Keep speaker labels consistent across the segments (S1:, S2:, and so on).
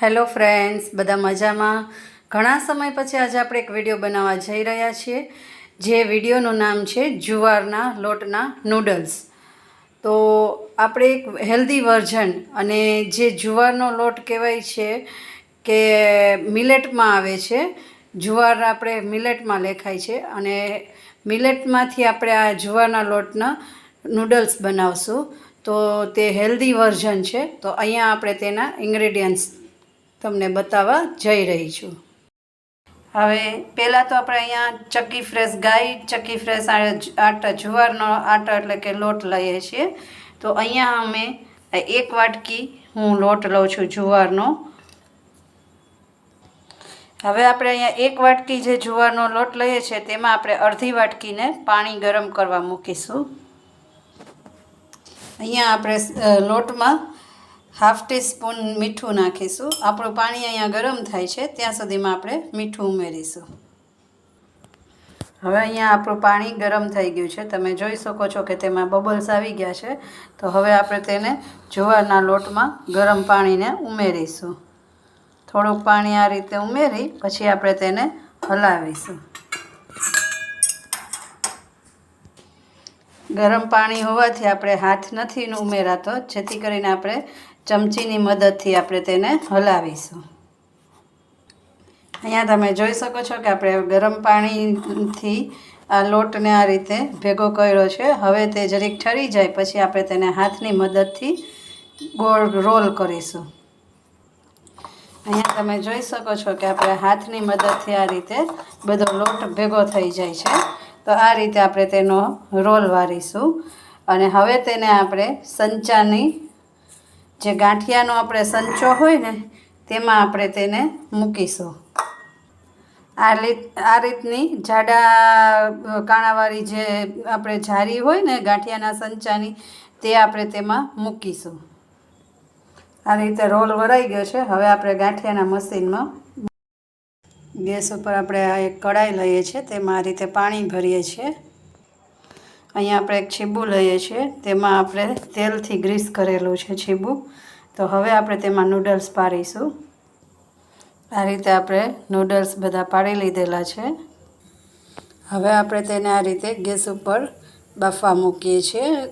S1: Hello friends, બધા મજામાં? ઘણા સમય પછી આજે આપણે એક વીડિયો બનાવવા જઈ રહ્યા છીએ, જે વિડીયોનું નામ છે જુવારના લોટના નૂડલ્સ. તો આપણે એક હેલ્ધી વર્ઝન અને જે જુવારનો લોટ કહેવાય છે કે મિલેટમાં આવે છે, જુવાર આપણે મિલેટમાં લેખાય છે અને મિલેટમાંથી આપણે આ જુવારના લોટના નૂડલ્સ બનાવશું. તો તે હેલ્ધી વર્ઝન છે. તો અહીંયા આપણે તેના ઇન્ગ્રેડિયન્ટ્સ તમને બતાવવા જઈ રહી છું. હવે પહેલાં તો આપણે અહીંયા ચક્કી ફ્રેશ ગાય, ચક્કી ફ્રેશ આટા જુવારનો આટો એટલે કે લોટ લઈએ છીએ. તો અહીંયા અમે એક વાટકી હું લોટ લઉં છું જુવારનો. હવે આપણે અહીંયા એક વાટકી જે જુવારનો લોટ લઈએ છીએ તેમાં આપણે અડધી વાટકીને પાણી ગરમ કરવા મૂકીશું. અહીંયા આપણે લોટમાં હાફ ટીસ્પૂન મીઠું નાખીશું. આપણું પાણી અહીંયા ગરમ થાય છે, ત્યાં સુધીમાં આપણે મીઠું ઉમેરીશું. હવે અહીંયા આપણું પાણી ગરમ થઈ ગયું છે. તમે જોઈ શકો છો કે તેમાં બબલ્સ આવી ગયા છે. તો હવે આપણે તેને જુવારના લોટમાં ગરમ પાણીને ઉમેરીશું. થોડુંક પાણી આ રીતે ઉમેરી, પછી આપણે તેને હલાવીશું. ગરમ પાણી હોવાથી આપણે હાથ નથી ઉમેરાતો. જેથી કરીને આપણે ચમચીની મદદથી આપણે તેને હલાવીશું. અહીંયા તમે જોઈ શકો છો કે આપણે ગરમ પાણીથી આ લોટને આ રીતે ભેગો કર્યો છે. હવે તે જરીક ઠરી જાય, પછી આપણે તેને હાથની મદદથી ગોળ રોલ કરીશું. અહીંયા તમે જોઈ શકો છો કે આપણે હાથની મદદથી આ રીતે બધો લોટ ભેગો થઈ જાય છે. તો આ રીતે આપણે તેનો રોલ વારીશું. અને હવે તેને આપણે સંચાની જે ગાંઠિયાનો આપણે સંચો હોય ને, તેમાં આપણે તેને મૂકીશું. આ રીત, આ રીતની જાડા કાણાવાળી જે આપણે જારી હોય ને ગાંઠિયાના સંચાની, તે આપણે તેમાં મૂકીશું. આ રીતે રોલ વરાઈ ગયો છે. હવે આપણે ગાંઠિયાના મશીનમાં ગેસ ઉપર આપણે એક કડાઈ લઈએ છીએ. તેમાં આ રીતે પાણી ભરીએ છીએ. અહીંયા આપણે એક છીબું લઈએ છીએ. તેમાં આપણે તેલથી ગ્રીસ કરેલું છે છીબું. તો હવે આપણે તેમાં નૂડલ્સ પાડીશું. આ રીતે આપણે નૂડલ્સ બધા પાડી લીધેલા છે. હવે આપણે તેને આ રીતે ગેસ ઉપર બાફવા મૂકીએ છીએ.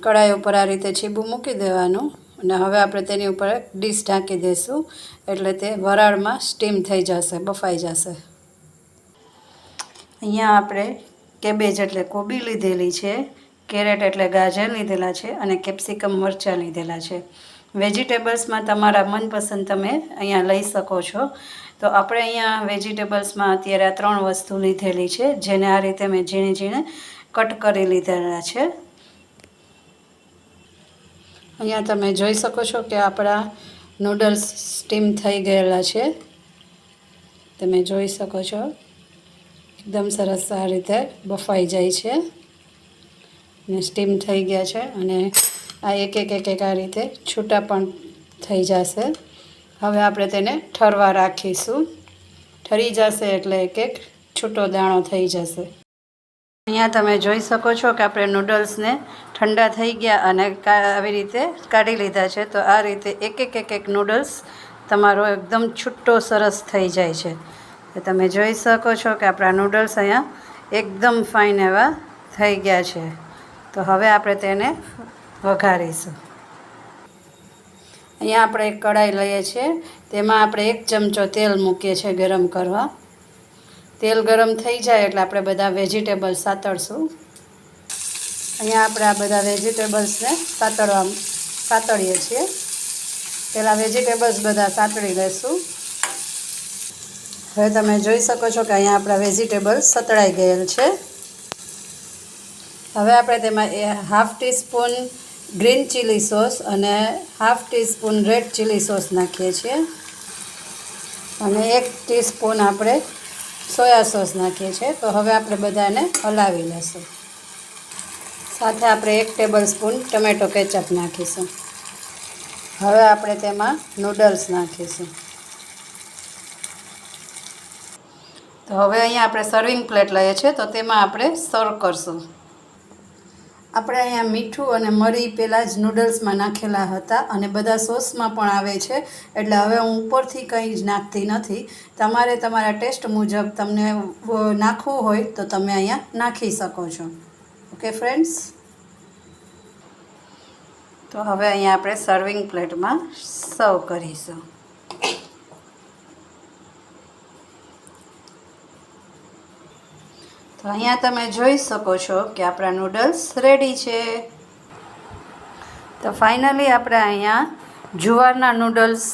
S1: કડાઈ ઉપર આ રીતે છીબું મૂકી દેવાનું. અને હવે આપણે તેની ઉપર ડીશ ઢાંકી દઈશું એટલે તે વરાળમાં સ્ટીમ થઈ જશે, બફાઈ જશે. અહીંયા આપણે કેબેજ એટલે કોબી લીધેલી છે, કેરેટ એટલે ગાજર લીધેલા છે અને કેપ્સિકમ મરચાં લીધેલા છે. વેજીટેબલ્સમાં તમારા મનપસંદ તમે અહીંયા લઈ શકો છો. તો આપણે અહીંયા વેજીટેબલ્સમાં અત્યારે આ ત્રણ વસ્તુ લીધેલી છે, જેને આ રીતે મેં ઝીણે ઝીણે કટ કરી લીધેલા છે. અહીંયા તમે જોઈ શકો છો કે આપણા નૂડલ્સ સ્ટીમ થઈ ગયેલા છે. તમે જોઈ શકો છો. એકદમ સરસ આ રીતે બફાઈ જાય છે. અને સ્ટીમ થઈ ગયા છે અને આ એક એક એક એક આ રીતે છૂટા પણ થઈ જશે. હવે આપણે તેને ઠરવા રાખીશું. ઠરી જશે એટલે એક એક છૂટો દાણો થઈ જશે. અહીંયા તમે જોઈ શકો છો કે આપણે નૂડલ્સને ઠંડા થઈ ગયા અને આવી રીતે કાઢી લીધા છે. તો આ રીતે એક એક એક એક નૂડલ્સ તમારો એકદમ છૂટો સરસ થઈ જાય છે. તો તમે જોઈ શકો છો કે આપણા નૂડલ્સ અહીંયા એકદમ ફાઇન એવા થઈ ગયા છે. તો હવે આપણે તેને વઘારીશું. અહીંયા આપણે એક કઢાઈ લઈએ છીએ. તેમાં આપણે એક ચમચો તેલ મૂકીએ છીએ ગરમ કરવા. તેલ ગરમ થઈ જાય એટલે આપણે બધા વેજીટેબલ્સ સાતળશું. અહીંયા આપણે આ બધા વેજીટેબલ્સને સાતળવા સાતળીએ છીએ. પહેલાં વેજીટેબલ્સ બધા સાતળી લઈશું હવે તમે જોઈ શકો છો કે અહીંયા આપણા વેજીટેબલ્સ સતળાઈ ગયેલ છે. હવે આપણે તેમાં એ half teaspoon green chilli sauce અને half teaspoon red chilli sauce નાખીએ છીએ. અને એક ટીસ્પૂન આપણે સોયા સોસ નાખીએ છીએ. તો હવે આપણે બધાને હલાવી લઈશું સાથે આપણે એક ટેબલ સ્પૂન ટમેટો કેચઅપ નાખીશું. હવે આપણે તેમાં નૂડલ્સ નાખીશું. તો હવે અહીંયા આપણે સર્વિંગ પ્લેટ લઈએ છીએ તો તેમાં આપણે સર્વ કરશું. આપણે અહીંયા મીઠું અને મરી પહેલાં જ નૂડલ્સમાં નાખેલા હતા અને બધા સોસમાં પણ આવે છે એટલે હવે હું ઉપરથી કંઈ જ નાખતી નથી. તમારે તમારા ટેસ્ટ મુજબ તમને નાખવું હોય તો તમે અહીંયા નાખી શકો છો. ઓકે ફ્રેન્ડ્સ તો હવે અહીંયા આપણે સર્વિંગ પ્લેટમાં સર્વ કરીશું. તો અહીંયા તમે જોઈ શકો છો કે આપણા નૂડલ્સ રેડી છે. તો ફાઇનલી આપણે અહીંયા જુવારના નૂડલ્સ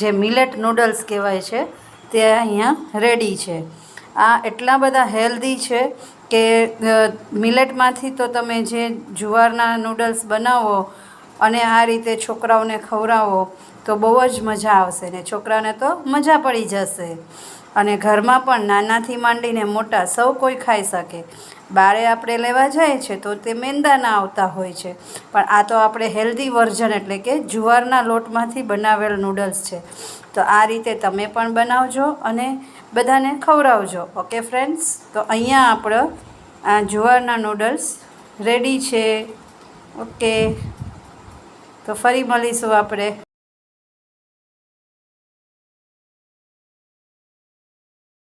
S1: જે મિલેટ નૂડલ્સ કહેવાય છે, તે અહીંયા રેડી છે. આ એટલા બધા હેલ્ધી છે કે મિલેટમાંથી તો તમે જે જુવારના નૂડલ્સ બનાવો અને આ રીતે છોકરાઓને ખવડાવો તો બહુ જ મજા આવશે ને છોકરાને તો મજા પડી જશે. અને ઘરમાં પણ નાનાથી માંડીને મોટા સૌ કોઈ ખાઈ શકે. બારે આપણે લેવા જાય છે તો તે મેંદાના આવતા હોય છે. પણ આ તો આપણે હેલ્ધી વર્ઝન એટલે કે જુવારના લોટમાંથી બનાવેલ નૂડલ્સ છે. તો આ રીતે તમે પણ બનાવજો અને બધાને ખવડાવજો. ઓકે ફ્રેન્ડ્સ તો અહીંયા આપણો આ જુવારના નૂડલ્સ રેડી છે. ઓકે તો ફરી મળીશું આપણે.